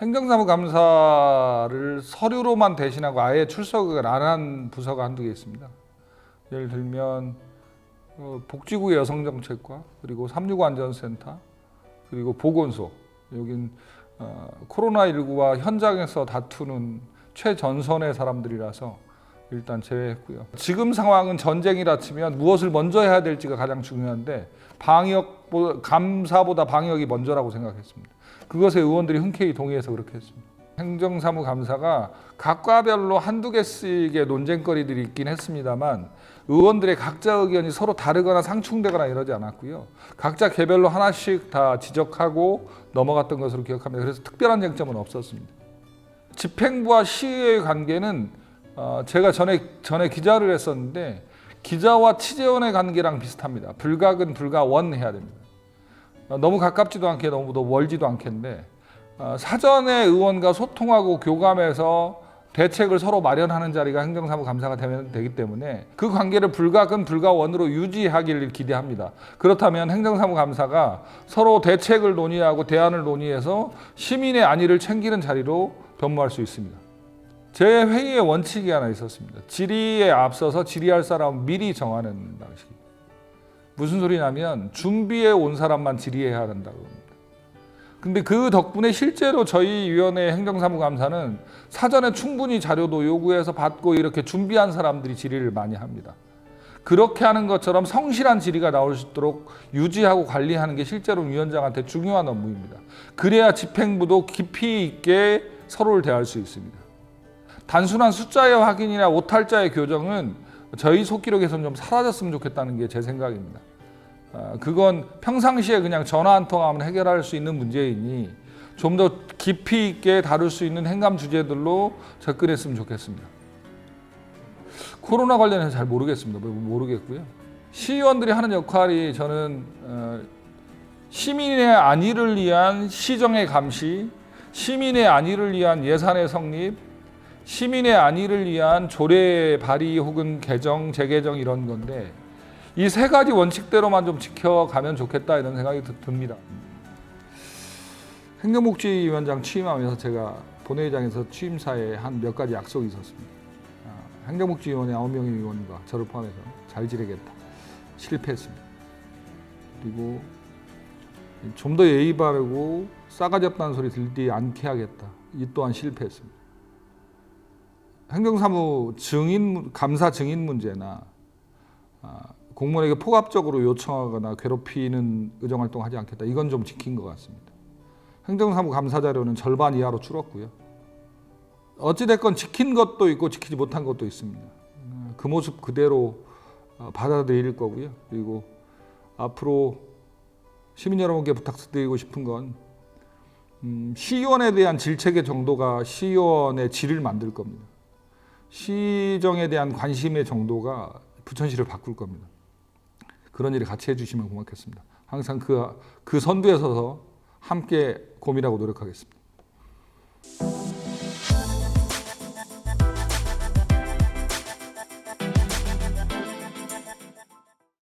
행정사무 감사를 서류로만 대신하고 아예 출석을 안 한 부서가 한두 개 있습니다. 예를 들면 어, 복지부 여성정책과 그리고 365 안전센터 그리고 보건소 여긴 어, 코로나19와 현장에서 다투는 최전선의 사람들이라서 일단 제외했고요. 지금 상황은 전쟁이라 치면 무엇을 먼저 해야 될지가 가장 중요한데 방역 감사보다 방역이 먼저라고 생각했습니다. 그것에 의원들이 흔쾌히 동의해서 그렇게 했습니다. 행정사무 감사가 각 과별로 한두 개씩의 논쟁거리들이 있긴 했습니다만 의원들의 각자 의견이 서로 다르거나 상충되거나 이러지 않았고요. 각자 개별로 하나씩 다 지적하고 넘어갔던 것으로 기억합니다. 그래서 특별한 쟁점은 없었습니다. 집행부와 시의회의 관계는 어, 제가 전에 전에 기자를 했었는데 기자와 취재원의 관계랑 비슷합니다. 불각은 불가원 해야 됩니다. 어, 너무 가깝지도 않게 너무 또 멀지도 않겠는데 어, 사전에 의원과 소통하고 교감해서 대책을 서로 마련하는 자리가 행정사무 감사가 되면 되기 때문에 그 관계를 불가근 불가원으로 유지하기를 기대합니다. 그렇다면 행정사무 감사가 서로 대책을 논의하고 대안을 논의해서 시민의 안위를 챙기는 자리로 변모할 수 있습니다. 제 회의의 원칙이 하나 있었습니다. 질의에 앞서서 질의할 사람 미리 정하는 방식. 무슨 소리냐면 준비해 온 사람만 질의해야 한다고 합니다. 근데 그 덕분에 실제로 저희 위원회 행정사무 감사는 사전에 충분히 자료도 요구해서 받고 이렇게 준비한 사람들이 질의를 많이 합니다. 그렇게 하는 것처럼 성실한 질의가 나올 수 있도록 유지하고 관리하는 게 실제로 위원장한테 중요한 업무입니다. 그래야 집행부도 깊이 있게 서로를 대할 수 있습니다. 단순한 숫자의 확인이나 오탈자의 교정은 저희 속기록에서는 좀 사라졌으면 좋겠다는 게 제 생각입니다. 아, 그건 평상시에 그냥 전화 한 통하면 해결할 수 있는 문제이니 좀 더 깊이 있게 다룰 수 있는 행감 주제들로 접근했으면 좋겠습니다. 코로나 관련해서 잘 모르겠습니다. 뭐 모르겠고요. 시의원들이 하는 역할이 저는 어, 시민의 안위를 위한 시정의 감시, 시민의 안위를 위한 예산의 성립, 시민의 안위를 위한 조례 발의 혹은 개정, 재개정 이런 건데 이 세 가지 원칙대로만 좀 지켜가면 좋겠다 이런 생각이 드- 듭니다. 행정복지위원장 취임하면서 제가 본회의장에서 취임사에 한 몇 가지 약속이 있었습니다. 아, 행정복지위원회 9명의 위원과 저를 포함해서 잘 지내겠다. 실패했습니다. 그리고 좀 더 예의 바르고 싸가지 없다는 소리 들지 않게 하겠다. 이 또한 실패했습니다. 행정사무 증인 감사 증인 문제나 아, 공무원에게 포괄적으로 요청하거나 괴롭히는 의정 활동하지 않겠다. 이건 좀 지킨 것 같습니다. 행정사무 감사 자료는 절반 이하로 줄었고요. 어찌 됐건 지킨 것도 있고 지키지 못한 것도 있습니다. 어, 그 모습 그대로 어, 받아들일 거고요. 그리고 앞으로 시민 여러분께 부탁드리고 싶은 건 음, 시의원에 대한 질책의 정도가 시의원의 질을 만들 겁니다. 시정에 대한 관심의 정도가 부천시를 바꿀 겁니다. 그런 일을 같이 해주시면 고맙겠습니다. 항상 그, 그 선두에 서서 함께 고민하고 노력하겠습니다.